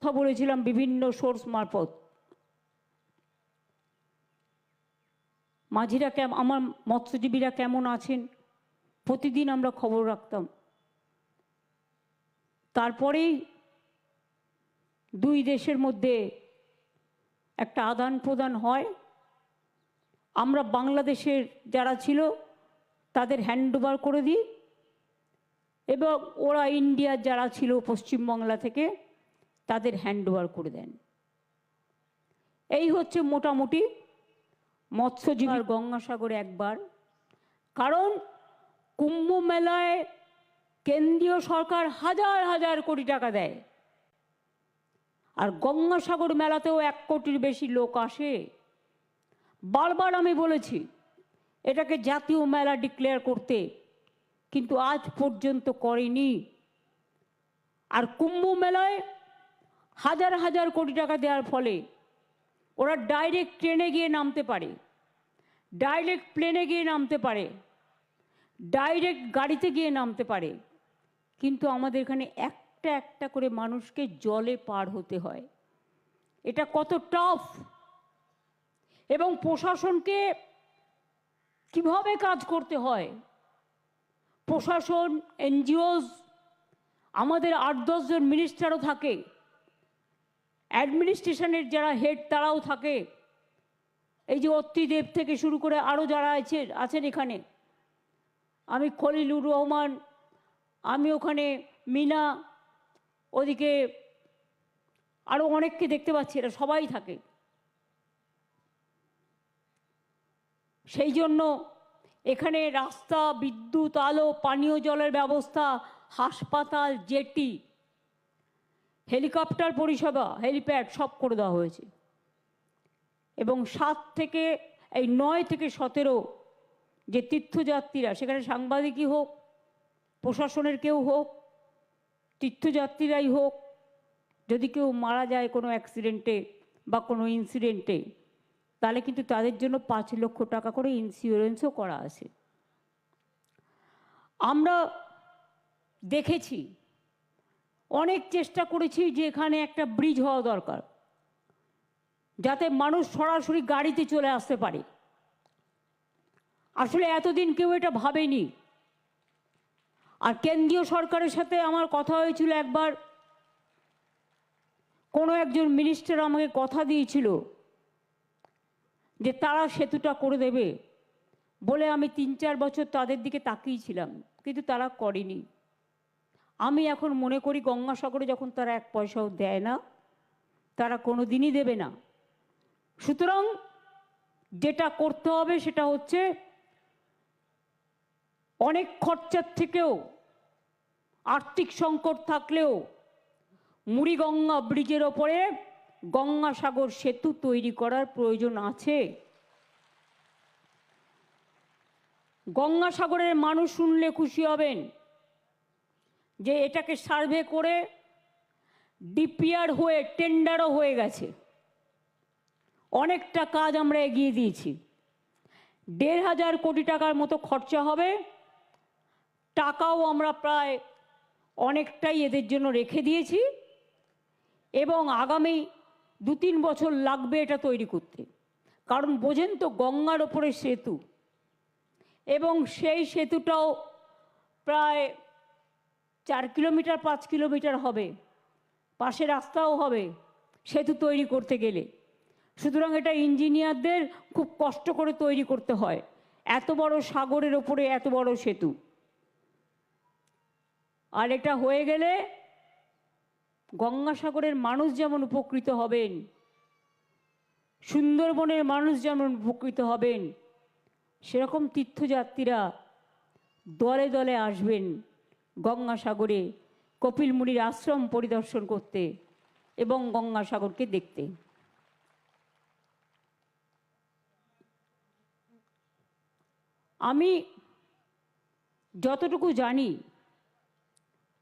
কথা বলেছিলাম বিভিন্ন সোর্স মারফত। মাঝিরা কেম, আমার মৎস্যজীবীরা কেমন আছেন? প্রতিদিন আমরা খবর রাখতাম। তারপরেই দুই দেশের মধ্যে একটা আদান প্রদান হয়। আমরা বাংলাদেশের যারা ছিল, তাদের হ্যান্ডওভার করে দিই। এবং ওরা ইন্ডিয়ার যারা ছিল পশ্চিমবাংলা থেকে তাদের হ্যান্ডওভার করে দেন। এই হচ্ছে মোটামুটি মৎস্যজীবী আর গঙ্গাসাগরে একবার। কারণ কুম্ভ মেলায় কেন্দ্রীয় সরকার হাজার হাজার কোটি টাকা দেয়। আর গঙ্গাসাগর মেলাতেও এক কোটির বেশি লোক আসে। বারবার আমি বলেছি, এটাকে জাতীয় মেলা ডিক্লেয়ার করতে, কিন্তু আজ পর্যন্ত করেনি। আর কুম্ভ মেলায় হাজার হাজার কোটি টাকা দেওয়ার ফলে ওরা ডাইরেক্ট ট্রেনে গিয়ে নামতে পারে। ডাইরেক্ট প্লেনে গিয়ে নামতে পারে। ডাইরেক্ট গাড়িতে গিয়ে নামতে পারে। কিন্তু আমাদের এখানে একটা একটা করে মানুষকে জলে পার হতে হয়। এটা কত টাফ এবং প্রশাসনকে কীভাবে কাজ করতে হয়? প্রশাসন, এনজিওস, আমাদের আট দশজন মিনিস্টারও থাকে। অ্যাডমিনিস্ট্রেশনের যারা হেড, তারাও থাকে। এই যে অত্রিদেব থেকে শুরু করে আরও যারা আছে, আছেন এখানে। আমি খলিলুর রহমান, আমি ওখানে মিনা, ওদিকে আরও অনেককে দেখতে পাচ্ছি, এরা সবাই থাকে। সেই জন্য এখানে রাস্তা, বিদ্যুৎ, আলো, পানীয় জলের ব্যবস্থা, হাসপাতাল, জেটি হেলিকপ্টার পরিষেবা, হেলিপ্যাড সব করে দেওয়া হয়েছে। এবং সাত থেকে, এই নয় থেকে সতেরো যে তীর্থযাত্রীরা, সেখানে সাংবাদিকই হোক, প্রশাসনের কেউ হোক, তীর্থযাত্রীরাই হোক, যদি কেউ মারা যায় কোনো অ্যাক্সিডেন্টে বা কোনো ইনসিডেন্টে তাহলে কিন্তু তাদের জন্য পাঁচ লক্ষ টাকা করে ইন্স্যুরেন্সও করা আছে। আমরা দেখেছি অনেক চেষ্টা করেছি যে এখানে একটা ব্রিজ হওয়া দরকার, যাতে মানুষ সরাসরি গাড়িতে চলে আসতে পারে। আসলে এতদিন কেউ এটা ভাবেনি। আর কেন্দ্রীয় সরকারের সাথে আমার কথা হয়েছিল একবার, কোনো একজন মিনিস্টার আমাকে কথা দিয়েছিল যে তারা সেতুটা করে দেবে বলে আমি তিন চার বছর তাদের দিকে তাকিয়েছিলাম, কিন্তু তারা করেনি। আমি এখন মনে করি গঙ্গাসাগরে যখন তারা এক পয়সাও দেয় না, তারা কোনো দিনই দেবে না। সুতরাং যেটা করতে হবে সেটা হচ্ছে অনেক খরচার থেকেও, আর্থিক সংকট থাকলেও মুড়িগঙ্গা ব্রিজের ওপরে গঙ্গাসাগর সেতু তৈরি করার প্রয়োজন আছে। গঙ্গাসাগরের মানুষ শুনলে খুশি হবেন। যে এটাকে সার্ভে করে ডিপিআর হয়ে টেন্ডারও হয়ে গেছে। অনেকটা কাজ আমরা এগিয়ে দিয়েছি। দেড় হাজার কোটি টাকার মতো খরচা হবে। টাকাও আমরা প্রায় অনেকটাই এদের জন্য রেখে দিয়েছি এবং আগামী দু তিন বছর লাগবে এটা তৈরি করতে। কারণ বোঝেন তো গঙ্গার ওপরে সেতু এবং সেই সেতুটাও প্রায় চার কিলোমিটার, পাঁচ কিলোমিটার হবে। পাশে রাস্তাও হবে সেতু তৈরি করতে গেলে। সুতরাং এটা ইঞ্জিনিয়ারদের খুব কষ্ট করে তৈরি করতে হয়। এত বড় সাগরের ওপরে এত বড় সেতু। আর এটা হয়ে গেলে গঙ্গাসাগরের মানুষ যেমন উপকৃত হবেন, সুন্দরবনের মানুষ যেমন উপকৃত হবেন, সেরকম তীর্থযাত্রীরা দলে দলে আসবেন। গঙ্গাসাগরে কপিল মুনির আশ্রম পরিদর্শন করতে এবং গঙ্গাসাগরকে দেখতে আমি যতটুকু জানি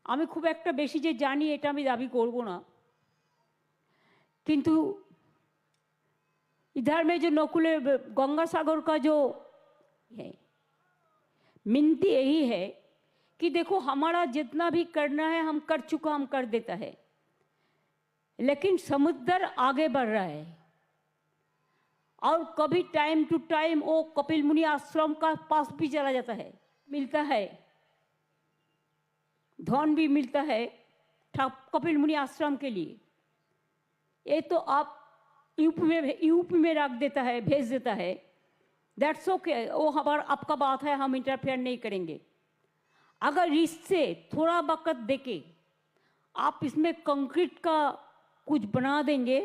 আমি খুব একটা বেশি যে জানি এটা আমি দাবি করব না কিন্তু इधर में जो नकुले गंगा सागर का जो है मिनती यही है कि देखो हमारा जितना भी करना है, हम कर चुका, हम कर देता है। लेकिन समुद्र आगे बढ़ रहा है। और कभी टाइम टू टाइम वो कपिल मुनि आश्रम का पास भी चला जाता है। मिलता है। धन भी मिलता है कपिल मुनि आश्रम के लिए। ये तो आप यूपी में यूपी में रख देता है, भेज देता है। दैट्स ओके वो हमारा, आपका बात है, हम इंटरफेयर नहीं करेंगे। अगर इससे थोड़ा वक्त देके आप इसमें कंक्रीट का कुछ बना देंगे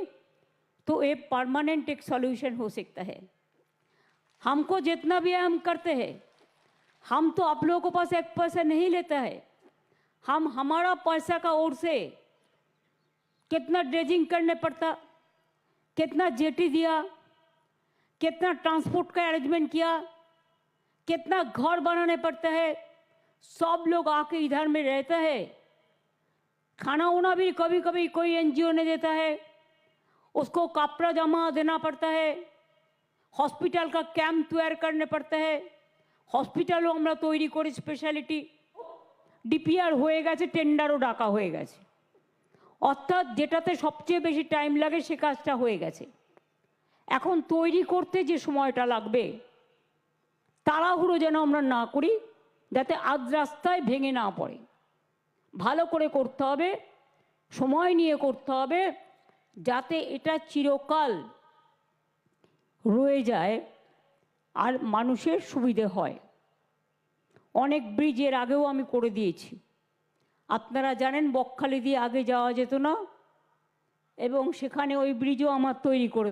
तो ये परमानेंट एक सॉल्यूशन हो सकता है। हमको जितना भी है हम करते हैं, हम तो आप लोगों के पास एक पैसा नहीं लेता है। हम हमारा पैसा का ओर से कितना ड्रेजिंग करने पड़ता, कितना जेटी दिया, कितना ट्रांसपोर्ट का अरेंजमेंट किया, कितना घर बनाने पड़ता है सब लोग आके इधर में रहता है खाना उना भी कभी कभी कोई एनजीओ ने देता है उसको कपड़ा जमा देना पड़ता है হসপিটাল का ক্যাম্প তৈরি করতে পড়তে है হসপিটালও আমরা তৈরি করি স্পেশালিটি ডিপিআর হয়ে গেছে টেন্ডারও ডাকা হয়ে গেছে অর্থাৎ যেটাতে সবচেয়ে বেশি টাইম লাগে সে কাজটা হয়ে গেছে এখন তৈরি করতে যে সময়টা লাগবে তাড়াহুড়ো যেন আমরা না করি যাতে আজ রাস্তায় ভেঙে না পড়ে। ভালো করে করতে হবে, সময় নিয়ে করতে হবে, যাতে এটা চিরকাল রয়ে যায় আর মানুষের সুবিধে হয়। অনেক ব্রিজের আগেও আমি করে দিয়েছি। আপনারা জানেন বকখালি দিয়ে আগে যাওয়া যেত না, এবং সেখানে ওই ব্রিজও আমার তৈরি করে